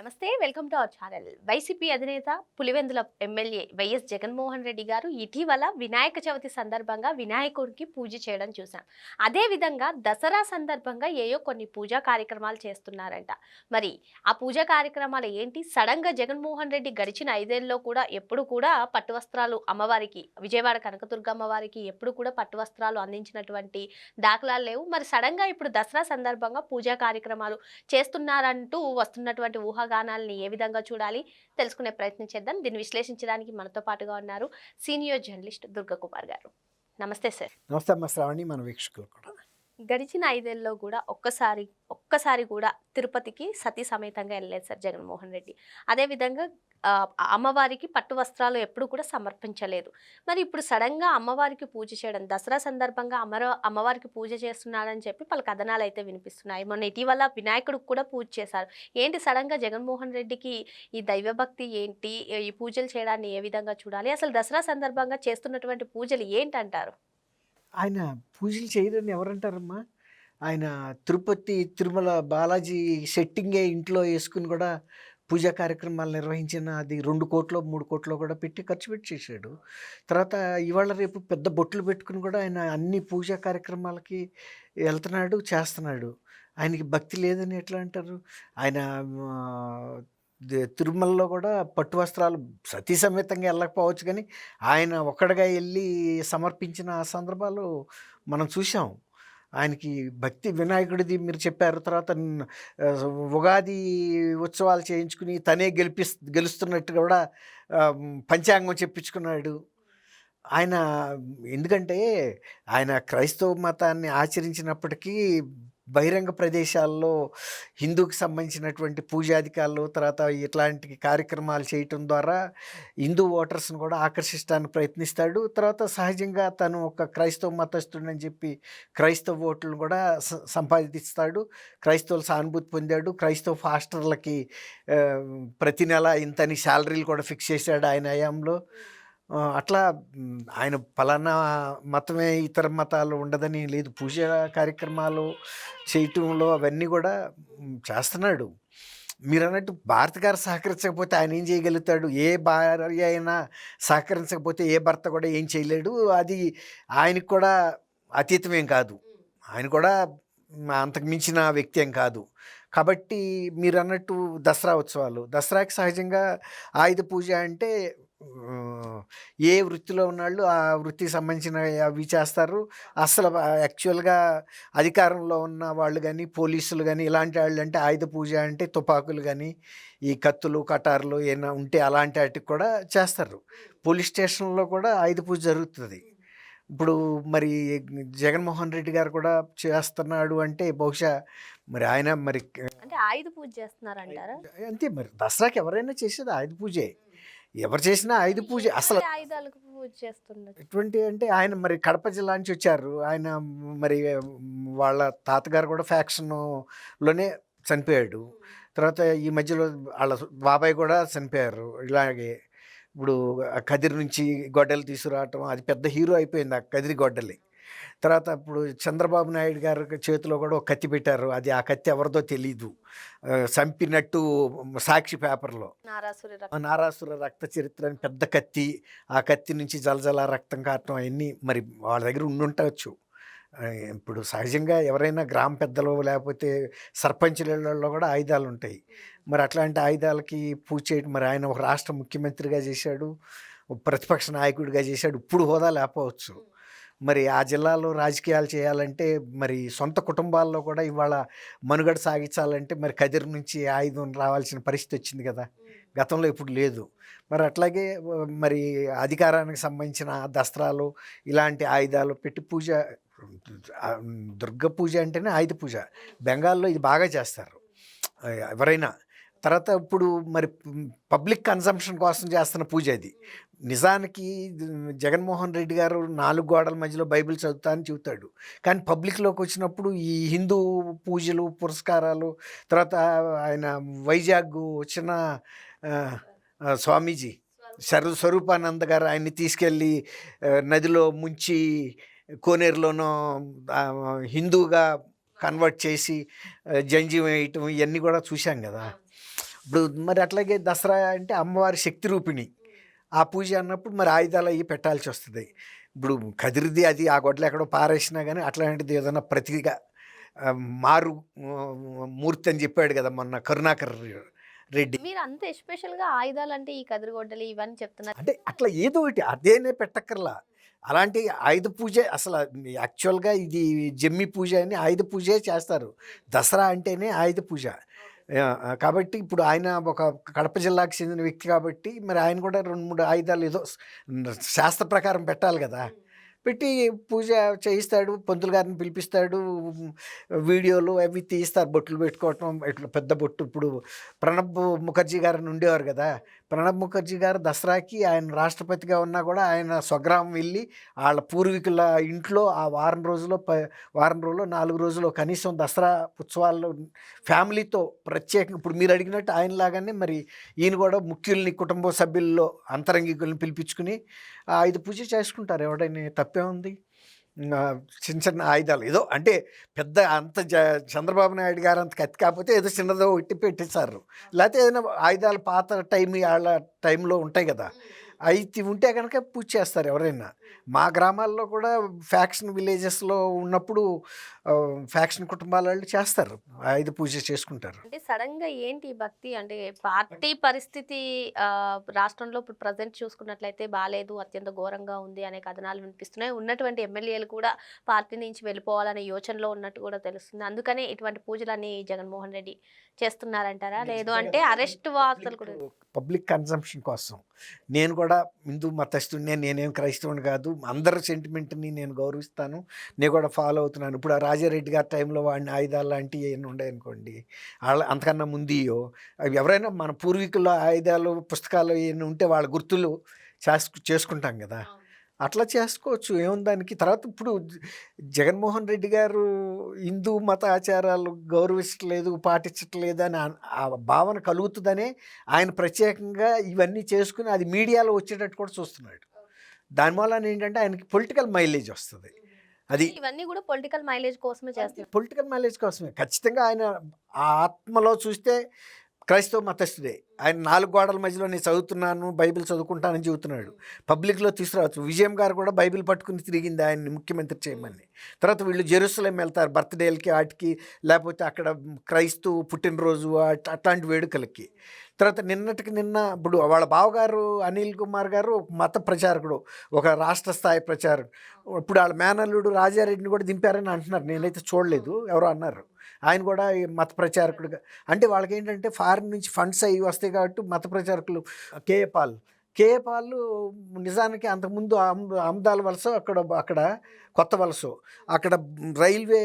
నమస్తే welcome to our channel. YCP అధినేత Pulivendula MLA YS Jaganmohan Reddy గారు ఇటీవల వినాయక చవితి సందర్భంగా వినాయకుడికి పూజ చేయడం చూసాం అదే విధంగా దసరా సందర్భంగా ఏయో కొన్ని పూజా కార్యక్రమాలు చేస్తున్నారంట. మరి ఆ పూజా కార్యక్రమాలు ఏంటి? సడన్గా జగన్మోహన్ రెడ్డి గడిచిన ఐదేళ్ళలో కూడా ఎప్పుడు కూడా పట్టు వస్త్రాలు అమ్మవారికి విజయవాడ కనకదుర్గ అమ్మవారికి ఎప్పుడు కూడా పట్టు వస్త్రాలు అందించినటువంటి దాఖలాలు లేవు. మరి సడన్గా ఇప్పుడు దసరా సందర్భంగా పూజా కార్యక్రమాలు చేస్తున్నారంటూ వస్తున్నటువంటి ఊహాగానాల్ని ఏ విధంగా చూడాలి తెలుసుకునే ప్రయత్నం చేద్దాం. దీన్ని విశ్లేషించడానికి మనతో పాటుగా ఉన్నారు సీనియర్ జర్నలిస్ట్ దుర్గ కుమార్ గారు. నమస్తే సార్. నమస్తే అమ్మ. శ్రావణి మన వీక్షకులు కూడా. గడిచిన ఐదేళ్ళలో కూడా ఒక్కసారి ఒక్కసారి కూడా తిరుపతికి సతీ సమేతంగా వెళ్ళలేదు సార్ జగన్మోహన్ రెడ్డి. అదేవిధంగా అమ్మవారికి పట్టు వస్త్రాలు ఎప్పుడు కూడా సమర్పించలేదు. మరి ఇప్పుడు సడన్గా అమ్మవారికి పూజ చేయడం దసరా సందర్భంగా అమర అమ్మవారికి పూజ చేస్తున్నాడని చెప్పి పలు కథనాలు అయితే వినిపిస్తున్నాయి. మొన్న ఇటీవల వినాయకుడికి కూడా పూజ చేశారు. ఏంటి సడన్గా జగన్మోహన్ రెడ్డికి ఈ దైవభక్తి ఏంటి? ఈ పూజలు చేయడాన్ని ఏ విధంగా చూడాలి? అసలు దసరా సందర్భంగా చేస్తున్నటువంటి పూజలు ఏంటంటారు? ఆయన పూజలు చేయరని ఎవరంటారమ్మా? ఆయన తిరుపతి తిరుమల బాలాజీ సెట్టింగే ఇంట్లో వేసుకుని కూడా పూజా కార్యక్రమాలు నిర్వహించిన అది రెండు కోట్లు మూడు కోట్లు కూడా పెట్టి ఖర్చు పెట్టి చేశాడు. తర్వాత ఇవాళ రేపు పెద్ద బొట్లు పెట్టుకుని కూడా ఆయన అన్ని పూజా కార్యక్రమాలకి వెళ్తున్నాడు చేస్తున్నాడు. ఆయనకి భక్తి లేదని ఎట్లా అంటారు? ఆయన తిరుమలలో కూడా పట్టు వస్త్రాలు సతీ సమేతంగా వెళ్ళకపోవచ్చు కానీ ఆయన ఒక్కడిగా వెళ్ళి సమర్పించిన సందర్భాలు మనం చూసాం ఆయనకి భక్తి వినాయకుడిది మీరు చెప్పారు. తర్వాత ఉగాది ఉత్సవాలు చేయించుకుని తనే గెలిపి గెలుస్తున్నట్టు కూడా పంచాంగం చెప్పించుకున్నాడు. ఆయన ఎందుకంటే ఆయన క్రైస్తవ మతాన్ని ఆచరించినప్పటికీ బహిరంగ ప్రదేశాల్లో హిందూకి సంబంధించినటువంటి పూజాధికారులు తర్వాత ఇట్లాంటి కార్యక్రమాలు చేయటం ద్వారా హిందూ ఓటర్స్ని కూడా ఆకర్షించడానికి ప్రయత్నిస్తాడు. తర్వాత సహజంగా తను ఒక క్రైస్తవ మతస్థుడని చెప్పి క్రైస్తవ ఓట్లను కూడా సంపాదిస్తాడు. క్రైస్తవులు సానుభూతి పొందాడు. క్రైస్తవ ఫాస్టర్లకి ప్రతి నెల ఇంతని శాలరీలు కూడా ఫిక్స్ చేశాడు ఆయన హయాంలో. అట్లా ఆయన ఫలానా మతమే ఇతర మతాలు ఉండదని లేదు. పూజ కార్యక్రమాలు చేయటంలో అవన్నీ కూడా చేస్తున్నాడు. మీరు అన్నట్టు భారత గారు సహకరించకపోతే ఆయన ఏం చేయగలుగుతాడు? ఏ భార్య అయినా సహకరించకపోతే ఏ భర్త కూడా ఏం చేయలేడు. అది ఆయనకు కూడా అతీతమేం కాదు. ఆయన కూడా అంతకు మించిన వ్యక్తి ఏం కాదు. కాబట్టి మీరు అన్నట్టు దసరా ఉత్సవాలు. దసరాకి సహజంగా ఆయుధ పూజ అంటే ఏ వృత్తిలో ఉన్నాళ్ళు ఆ వృత్తికి సంబంధించిన అవి చేస్తారు. అసలు యాక్చువల్గా అధికారంలో ఉన్న వాళ్ళు కానీ పోలీసులు కానీ ఇలాంటి వాళ్ళు అంటే ఆయుధ పూజ అంటే తుపాకులు కానీ ఈ కత్తులు కటార్లు ఏమైనా ఉంటే అలాంటి వాటికి కూడా చేస్తారు. పోలీస్ స్టేషన్లో కూడా ఆయుధ పూజ జరుగుతుంది. ఇప్పుడు మరి జగన్మోహన్ రెడ్డి గారు కూడా చేస్తున్నాడు అంటే బహుశా మరి ఆయన మరి అంటే ఆయుధ పూజ చేస్తున్నారంటారా? అంతే మరి దసరాకి ఎవరైనా చేసేది ఆయుధ పూజే. ఎవరు చేసినా ఆయుధ పూజ. అసలు ఆయుధాలకు పూజ చేస్తున్నారు ఎటువంటి అంటే ఆయన మరి కడప జిల్లా నుంచి వచ్చారు. ఆయన మరి వాళ్ళ తాతగారు కూడా ఫ్యాక్షన్లోనే చనిపోయాడు. తర్వాత ఈ మధ్యలో వాళ్ళ బాబాయ్ కూడా చనిపోయారు. ఇలాగే ఇప్పుడు ఆ కదిరి నుంచి గొడ్డలు తీసుకురావటం అది పెద్ద హీరో అయిపోయింది ఆ కదిరి గొడ్డలి. తర్వాత ఇప్పుడు చంద్రబాబు నాయుడు గారి చేతిలో కూడా ఒక కత్తి పెట్టారు. అది ఆ కత్తి ఎవరిదో తెలీదు. చంపినట్టు సాక్షి పేపర్లో. నారాసురి రక్త చరిత్ర అని పెద్ద కత్తి. ఆ కత్తి నుంచి జలజల రక్తం కారటం అవన్నీ మరి వాళ్ళ దగ్గర ఉండుంటవచ్చు ఆ, ఇప్పుడు సహజంగా ఎవరైనా గ్రామ పెద్దలు లేకపోతే సర్పంచులలో కూడా ఆయుధాలు ఉంటాయి. మరి అట్లాంటి ఆయుధాలకి పూజ చేయడం మరి ఆయన ఒక రాష్ట్ర ముఖ్యమంత్రిగా చేశాడు ప్రతిపక్ష నాయకుడిగా చేశాడు ఇప్పుడు హోదా లేకపోవచ్చు. మరి ఆ జిల్లాలో రాజకీయాలు చేయాలంటే మరి సొంత కుటుంబాల్లో కూడా ఇవాళ మనుగడ సాగించాలంటే మరి కదిరి నుంచి ఆయుధం రావాల్సిన పరిస్థితి వచ్చింది కదా. గతంలో ఇప్పుడు లేదు. మరి అట్లాగే మరి అధికారానికి సంబంధించిన దస్త్రాలు ఇలాంటి ఆయుధాలు పెట్టి పూజ దుర్గ పూజ అంటేనే ఆయుధ పూజ. బెంగాల్లో ఇది బాగా చేస్తారు. ఎవరైనా తర్వాత ఇప్పుడు మరి పబ్లిక్ కన్సంప్షన్ కోసం చేస్తున్న పూజ అది. నిజానికి జగన్మోహన్ రెడ్డి గారు నాలుగు గోడల మధ్యలో బైబిల్ చదువుతా అని చెబుతాడు. కానీ పబ్లిక్లోకి వచ్చినప్పుడు ఈ హిందూ పూజలు పురస్కారాలు తర్వాత ఆయన వైజాగ్ వచ్చిన స్వామీజీ సర్వ స్వరూపానంద గారు ఆయన్ని తీసుకెళ్ళి నదిలో ముంచి కోనేరులోనో హిందూగా కన్వర్ట్ చేసి ఆ, వేయటం ఇవన్నీ కూడా చూశాం కదా. ఇప్పుడు మరి అట్లాగే దసరా అంటే అమ్మవారి శక్తి రూపిణి. ఆ పూజ అన్నప్పుడు మరి ఆయుధాలు అవి పెట్టాల్సి వస్తుంది. ఇప్పుడు కదిరిది అది ఆ గొడ్లు ఎక్కడో పారేసినా కానీ అట్లాంటిది ఏదైనా ప్రతిగా మారు మూర్తి అని చెప్పాడు కదా మొన్న కరుణాకర్ రెడ్డి. మీరు అంత ఎస్పెషల్గా ఆయుధాలు అంటే ఈ కదిరిగొడ్డలి ఇవన్నీ చెప్తున్నారు. అంటే అట్లా ఏదో ఒకటి అదేనే పెట్టక్కర్లా. అలాంటి ఆయుధ పూజ అసలు యాక్చువల్గా ఇది జమ్మి పూజ అని ఆయుధ పూజే చేస్తారు. దసరా అంటేనే ఆయుధ పూజ. కాబట్టి ఇప్పుడు ఆయన ఒక కడప జిల్లాకు చెందిన వ్యక్తి కాబట్టి మరి ఆయన కూడా రెండు మూడు ఆయుధాలు ఏదో శాస్త్ర ప్రకారం పెట్టాలి కదా. పెట్టి పూజ చేయిస్తాడు పంతులు గారిని పిలిపిస్తాడు వీడియోలు అవి తీస్తారు బొట్లు పెట్టుకోవటం ఇట్లా పెద్ద బొట్టు ఇప్పుడు ప్రణబ్ ముఖర్జీ గారిని ఉండేవారు కదా. ప్రణబ్ ముఖర్జీ గారు దసరాకి ఆయన రాష్ట్రపతిగా ఉన్నా కూడా ఆయన స్వగ్రామం వెళ్ళి వాళ్ళ పూర్వీకుల ఇంట్లో ఆ వారం రోజుల్లో ప వారం రోజుల్లో నాలుగు రోజుల్లో కనీసం దసరా ఉత్సవాల్లో ఫ్యామిలీతో ప్రత్యేకంగా ఇప్పుడు మీరు అడిగినట్టు ఆయనలాగానే మరి ఈయన కూడా ముఖ్యుల్ని కుటుంబ సభ్యుల్లో అంతరంగికుల్ని పిలిపించుకుని ఆ పూజ చేసుకుంటారు. ఎవడైనా తప్పే ఉంది? చిన్న చిన్న ఆయుధాలు. ఏదో అంటే పెద్ద అంత జ చంద్రబాబు నాయుడు గారు అంత కత్తి కాకపోతే ఏదో చిన్నదో ఒట్టి పెట్టేశారు. లేకపోతే ఏదైనా ఆయుధాలు పాత టైం వాళ్ళ టైంలో ఉంటాయి కదా. అవి ఉంటే కనుక పూజ చేస్తారు ఎవరైనా. మా గ్రామాల్లో కూడా ఫ్యాక్షన్ విలేజెస్లో ఉన్నప్పుడు ఫ్యాక్షన్ కుటుంబాల వాళ్ళు చేస్తారు. ఆయుధ పూజ చేసుకుంటారు. అంటే సడన్గా ఏంటి భక్తి? అంటే పార్టీ పరిస్థితి రాష్ట్రంలో ఇప్పుడు ప్రజెంట్ చూసుకున్నట్లయితే బాగాలేదు అత్యంత ఘోరంగా ఉంది అనే కథనాలు వినిపిస్తున్నాయి. ఉన్నటువంటి ఎమ్మెల్యేలు కూడా పార్టీ నుంచి వెళ్ళిపోవాలనే యోచనలో ఉన్నట్టు కూడా తెలుస్తుంది. అందుకనే ఇటువంటి పూజలన్నీ జగన్మోహన్ రెడ్డి చేస్తున్నారంటారా? లేదు అంటే అరెస్ట్ వార్తలు కూడా పబ్లిక్ కన్సంప్షన్ కోసం. నేను కూడా హిందూ మతస్థుడినే నేనేం క్రైస్తవుని కాదు అందరి సెంటిమెంట్ని నేను గౌరవిస్తాను. నేను కూడా ఫాలో అవుతున్నాను. ఇప్పుడు ఆ రాజారెడ్డి గారి టైంలో వాడిని ఆయుధాలు లాంటివి ఏమైనా ఉన్నాయనుకోండి వాళ్ళ అంతకన్నా ముందియో అవి ఎవరైనా మన పూర్వీకుల ఆయుధాలు పుస్తకాలు ఏమైనా ఉంటే వాళ్ళ గుర్తులు చేసుకుంటాం కదా. అట్లా చేసుకోవచ్చు. ఏముంది దానికి? తర్వాత ఇప్పుడు జగన్మోహన్ రెడ్డి గారు హిందూ మత ఆచారాలు గౌరవించట్లేదు పాటించట్లేదు అని ఆ- భావన కలుగుతుందనే ఆయన ప్రత్యేకంగా ఇవన్నీ చేసుకుని అది మీడియాలో వచ్చేటట్టు కూడా చూస్తున్నాడు. దానివల్ల ఏంటంటే ఆయనకి పొలిటికల్ మైలేజ్ వస్తుంది. అది ఇవన్నీ కూడా పొలిటికల్ మైలేజ్ కోసమే చేస్తున్నారు. పొలిటికల్ మైలేజ్ కోసమే. ఖచ్చితంగా ఆయన ఆ ఆత్మలో చూస్తే క్రైస్తవ మతస్థుడే. ఆయన నాలుగు గోడల మధ్యలో నేను చదువుతున్నాను బైబిల్ చదువుకుంటానని చెబుతున్నాడు. పబ్లిక్లో తీసుకురావచ్చు. విజయం గారు కూడా బైబిల్ పట్టుకుని తిరిగింది ఆయన్ని ముఖ్యమంత్రి చేయమని. తర్వాత వీళ్ళు జెరూసలేం వెళ్తారు బర్త్డేలకి వాటికి లేకపోతే అక్కడ క్రైస్తవ పుట్టినరోజు అట్లాంటి వేడుకలకి. తర్వాత నిన్నటికి నిన్న ఇప్పుడు వాళ్ళ బావగారు అనిల్ కుమార్ గారు మత ప్రచారకుడు ఒక రాష్ట్ర స్థాయి ప్రచారకుడు. ఇప్పుడు వాళ్ళ మేనల్లుడు రాజారెడ్డిని కూడా దింపారని అంటున్నారు. నేనైతే చూడలేదు. ఎవరో అన్నారు. ఆయన కూడా మత ప్రచారకుడుగా అంటే వాళ్ళకి ఏంటంటే ఫారిన్ నుంచి ఫండ్స్ అవి వస్తాయి కాబట్టి మత ప్రచారకులు కేఏ పాల్. కేఏ పాల్ నిజానికి అంతకుముందు అమ్ అమ్దాల వలస అక్కడ అక్కడ కొత్త వలస. అక్కడ రైల్వే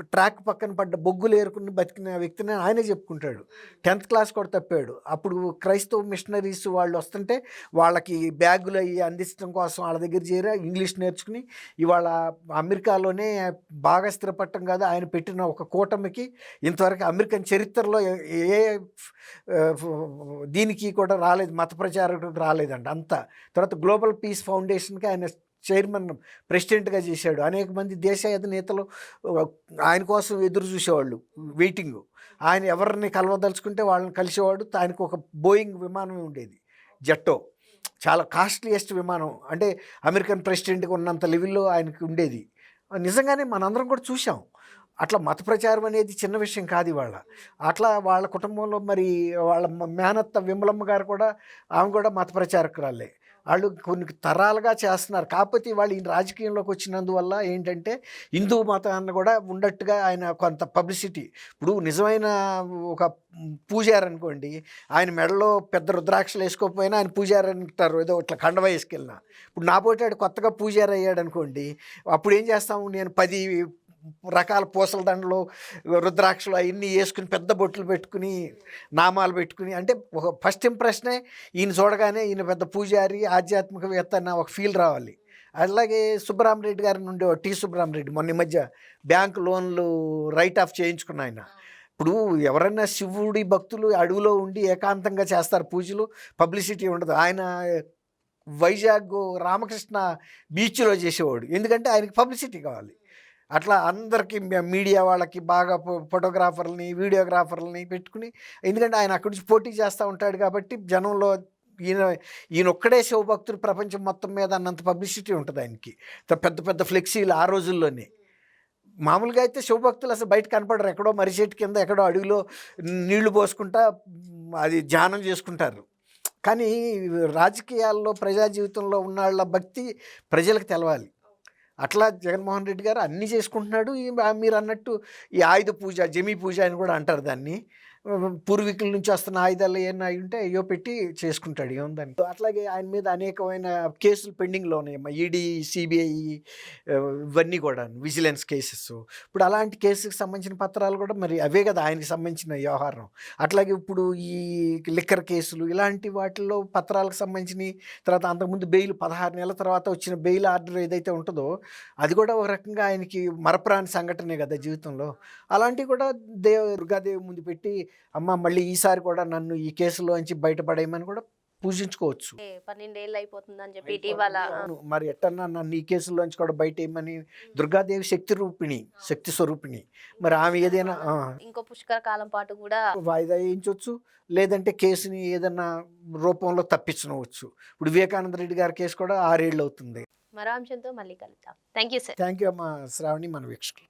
ట్రాక్ పక్కన పడ్డ బొగ్గులు ఏరుకుని బతికిన వ్యక్తిని ఆయనే చెప్పుకుంటాడు. టెన్త్ క్లాస్ కూడా తప్పాడు. అప్పుడు క్రైస్తవ మిషనరీస్ వాళ్ళు వస్తుంటే వాళ్ళకి బ్యాగులు అవి అందించడం కోసం వాళ్ళ దగ్గర చేరి ఇంగ్లీష్ నేర్చుకుని ఇవాళ అమెరికాలోనే బాగా స్థిరపడటం కాదు. ఆయన పెట్టిన ఒక కూటమికి ఇంతవరకు అమెరికన్ చరిత్రలో ఏ- దీనికి కూడా రాలేదు. మత ప్రచారకుడికి రాలేదండి అంతా. తర్వాత గ్లోబల్ పీస్ ఫౌండేషన్కి ఆయన చైర్మన్ ప్రెసిడెంట్గా చేశాడు. అనేక మంది దేశ నేతలు ఆయన కోసం ఎదురు చూసేవాళ్ళు వెయిటింగ్. ఆయన ఎవరిని కలవదలుచుకుంటే వాళ్ళని కలిసేవాడు. ఆయనకు ఒక బోయింగ్ విమానం ఉండేది జట్టో. చాలా కాస్ట్లీయెస్ట్ విమానం. అంటే అమెరికన్ ప్రెసిడెంట్కి ఉన్నంత లెవెల్లో ఆయనకి ఉండేది. నిజంగానే మనందరం కూడా చూసాం అట్లా మత ప్రచారం అనేది చిన్న విషయం కాదు ఇవాళ. అట్లా వాళ్ళ కుటుంబంలో మరి వాళ్ళ మేనత్త విమలమ్మ గారు కూడా ఆమె కూడా మత ప్రచారకురాలే. వాళ్ళు కొన్ని తరాలుగా చేస్తున్నారు. కాకపోతే వాళ్ళు ఈ రాజకీయంలోకి వచ్చినందువల్ల ఏంటంటే హిందూ మతాన్ని కూడా ఉన్నట్టుగా ఆయన కొంత పబ్లిసిటీ. ఇప్పుడు నిజమైన ఒక పూజారి అనుకోండి ఆయన మెడలో పెద్ద రుద్రాక్షలు వేసుకోకపోయినా ఆయన పూజారి అంటారు ఏదో ఇట్లా కండవ వేసుకెళ్ళిన. ఇప్పుడు నా పోటాడు కొత్తగా పూజారి అయ్యాడు అనుకోండి అప్పుడు ఏం చేస్తాము? నేను పది రకాల పూసల దండలు రుద్రాక్షలు అవన్నీ వేసుకుని పెద్ద బొట్లు పెట్టుకుని నామాలు పెట్టుకుని అంటే ఒక ఫస్ట్ ఇంప్రెషనే ఈయన చూడగానే ఈయన పెద్ద పూజారి ఆధ్యాత్మికవేత్త అన్న ఒక ఫీల్ రావాలి. అలాగే సుబ్బరామరెడ్డి గారి నుండి టి సుబ్బరామరెడ్డి మొన్న ఈ మధ్య బ్యాంక్ లోన్లు రైట్ ఆఫ్ చేయించుకున్న ఆయన. ఇప్పుడు ఎవరైనా శివుడి భక్తులు అడవిలో ఉండి ఏకాంతంగా చేస్తారు పూజలు పబ్లిసిటీ ఉండదు. ఆయన వైజాగ్ రామకృష్ణ బీచ్లో చేసేవాడు. ఎందుకంటే ఆయనకి పబ్లిసిటీ కావాలి. అట్లా అందరికీ మీడియా వాళ్ళకి బాగా ఫో- ఫోటోగ్రాఫర్లని వీడియోగ్రాఫర్లని పెట్టుకుని ఎందుకంటే ఆయన అక్కడి నుంచి పోటీ చేస్తూ ఉంటాడు కాబట్టి జనంలో ఈయన ఈయన ఒక్కడే శివభక్తుడు ప్రపంచం మొత్తం మీద అన్నంత పబ్లిసిటీ ఉంటుంది ఆయనకి. పెద్ద పెద్ద ఫ్లెక్సీలు ఆ రోజుల్లోనే. మామూలుగా అయితే శివభక్తులు అసలు బయట కనపడరు. ఎక్కడో మరిచెట్టు కింద ఎక్కడో అడవిలో నీళ్ళు పోసుకుంటా అది ధ్యానం చేసుకుంటారు. కానీ రాజకీయాల్లో ప్రజా జీవితంలో ఉన్న భక్తి ప్రజలకు తెలవాలి. అట్లా జగన్మోహన్ రెడ్డి గారు అన్నీ చేసుకుంటున్నాడు. మీరు అన్నట్టు ఈ ఆయుధ పూజ జమీ పూజ అని కూడా అంటారు దాన్ని. పూర్వీకుల నుంచి వస్తున్న ఆయుధాలు ఏమైనా అయి ఉంటే అయ్యో పెట్టి చేసుకుంటాడు. ఏముందని? అట్లాగే ఆయన మీద అనేకమైన కేసులు పెండింగ్లో ఉన్నాయి. ఈడీ సిబిఐ ఇవన్నీ కూడా విజిలెన్స్ కేసెస్. ఇప్పుడు అలాంటి కేసుకి సంబంధించిన పత్రాలు కూడా మరి అవే కదా ఆయనకి సంబంధించిన వ్యవహారం. అట్లాగే ఇప్పుడు ఈ లిక్కర్ కేసులు ఇలాంటి వాటిల్లో పత్రాలకు సంబంధించిన తర్వాత అంతకుముందు బెయిల్ పదహారు నెలల తర్వాత వచ్చిన బెయిల్ ఆర్డర్ ఏదైతే ఉంటుందో అది కూడా ఒక రకంగా ఆయనకి మరపురాని సంఘటనే కదా జీవితంలో. అలాంటివి కూడా దేవ దుర్గాదేవి ముందు పెట్టి అమ్మ మళ్ళీ ఈసారి కూడా నన్ను ఈ కేసులోంచి బయటపడేయమని కూడా పూజించుకోవచ్చు. పన్నెండేళ్ళు అయిపోతుందని చెప్పి ఇటీవల మరి ఎట్టన్నా నన్ను ఈ కేసులోంచి కూడా బయట ఏమని దుర్గాదేవి శక్తి రూపిణి శక్తి స్వరూపిణి. మరి ఆమె ఏదైనా ఇంకో పుష్కర కాలం పాటు కూడా వాయిదా వేయించవచ్చు లేదంటే కేసుని ఏదన్నా రూపంలో తప్పించవచ్చు ఇప్పుడు వివేకానంద రెడ్డి గారి కేసు కూడా ఆరేళ్ళు అవుతుంది మరో అంశంతో మళ్ళీ కలుద్దాం. Thank you sir thank you అమ్మా. శ్రావణి మన వీక్షకులు.